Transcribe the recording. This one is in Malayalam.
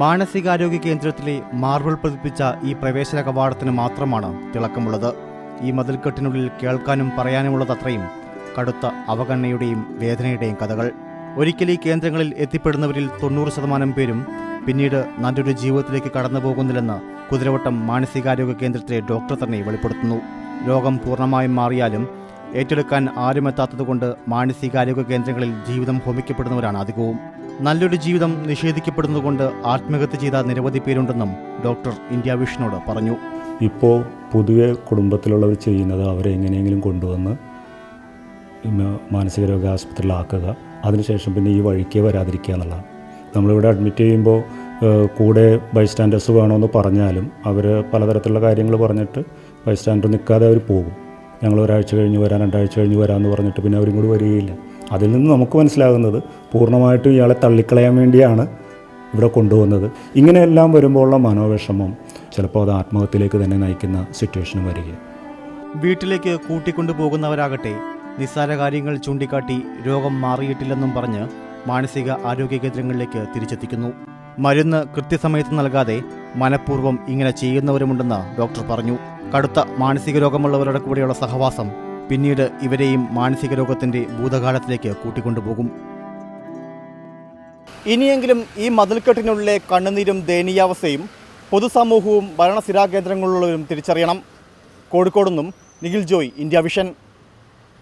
മാനസികാരോഗ്യ കേന്ദ്രത്തിലെ മാർബിൾ പതിപ്പിച്ച ഈ പ്രവേശന കവാടത്തിന് മാത്രമാണ് തിളക്കമുള്ളത്. ഈ മതിൽക്കെട്ടിനുള്ളിൽ കേൾക്കാനും പറയാനുമുള്ളതത്രയും കടുത്ത അവഗണനയുടെയും വേദനയുടെയും കഥകൾ. ഒരിക്കൽ ഈ കേന്ദ്രങ്ങളിൽ എത്തിപ്പെടുന്നവരിൽ തൊണ്ണൂറ് ശതമാനം പേരും പിന്നീട് നല്ലൊരു ജീവിതത്തിലേക്ക് കടന്നു പോകുന്നില്ലെന്ന് കുതിരവട്ടം മാനസികാരോഗ്യ കേന്ദ്രത്തിലെ ഡോക്ടർ തന്നെ വെളിപ്പെടുത്തുന്നു. രോഗം പൂർണമായും മാറിയാലും ഏറ്റെടുക്കാൻ ആരുമെത്താത്തതുകൊണ്ട് മാനസികാരോഗ്യ കേന്ദ്രങ്ങളിൽ ജീവിതം ഹോമിക്കപ്പെടുന്നവരാണ് അധികവും. നല്ലൊരു ജീവിതം നിഷേധിക്കപ്പെടുന്നതുകൊണ്ട് ആത്മഹത്യ ചെയ്ത നിരവധി പേരുണ്ടെന്നും ഡോക്ടർ ഇന്ത്യ വിഷനോട് പറഞ്ഞു. ഇപ്പോൾ പൊതുവെ കുടുംബത്തിലുള്ളവർ ചെയ്യുന്നത് അവരെ എങ്ങനെയെങ്കിലും കൊണ്ടുവന്ന് മാനസികരോഗ ആശുപത്രിയിലാക്കുക അതിനുശേഷം പിന്നെ ഈ വഴിക്കേ വരാതിരിക്കുക എന്നുള്ളതാണ്. നമ്മളിവിടെ അഡ്മിറ്റ് ചെയ്യുമ്പോൾ കൂടെ ബൈസ്റ്റാൻഡേഴ്സ് വേണമെന്ന് പറഞ്ഞാലും അവർ പലതരത്തിലുള്ള കാര്യങ്ങൾ പറഞ്ഞിട്ട് ബൈസ്റ്റാൻഡർ നിൽക്കാതെ അവർ പോകും. ഞങ്ങൾ ഒരാഴ്ച കഴിഞ്ഞ് വരാം രണ്ടാഴ്ച കഴിഞ്ഞ് വരാമെന്ന് പറഞ്ഞിട്ട് പിന്നെ അവരും കൂടി വരികയില്ല. അതിൽ നിന്ന് നമുക്ക് മനസ്സിലാകുന്നത് പൂർണമായിട്ടും ഇയാളെ തള്ളിക്കളയാൻ വേണ്ടിയാണ് ഇവിടെ കൊണ്ടുവന്നത്. ഇങ്ങനെയെല്ലാം വരുമ്പോഴുള്ള മനോവിഷമം ചിലപ്പോൾ അത് ആത്മഹത്യയിലേക്ക് തന്നെ നയിക്കുന്ന സിറ്റുവേഷനും വരിക വീട്ടിലേക്ക് കൂട്ടിക്കൊണ്ടുപോകുന്നവരാകട്ടെ നിസ്സാര കാര്യങ്ങൾ ചൂണ്ടിക്കാട്ടി രോഗം മാറിയിട്ടില്ലെന്നും പറഞ്ഞ് മാനസിക ആരോഗ്യ കേന്ദ്രങ്ങളിലേക്ക് തിരിച്ചെത്തിക്കുന്നു. മരുന്ന് കൃത്യസമയത്ത് നൽകാതെ മനഃപൂർവം ഇങ്ങനെ ചെയ്യുന്നവരുമുണ്ടെന്ന് ഡോക്ടർ പറഞ്ഞു. കടുത്ത മാനസിക രോഗമുള്ളവരുടെ കൂടെയുള്ള സഹവാസം പിന്നീട് ഇവരെയും മാനസിക രോഗത്തിന്റെ ഭൂതകാലത്തിലേക്ക് കൂട്ടിക്കൊണ്ടുപോകും. ഇനിയെങ്കിലും ഈ മതിൽക്കെട്ടിനുള്ളിലെ കണ്ണുനീരും ദയനീയാവസ്ഥയും പൊതുസമൂഹവും ഭരണസിരാകേന്ദ്രങ്ങളിലുള്ളവരും തിരിച്ചറിയണം. കോഴിക്കോട് നിന്നും നിഖിൽ ജോയ് ഇന്ത്യ വിഷൻ.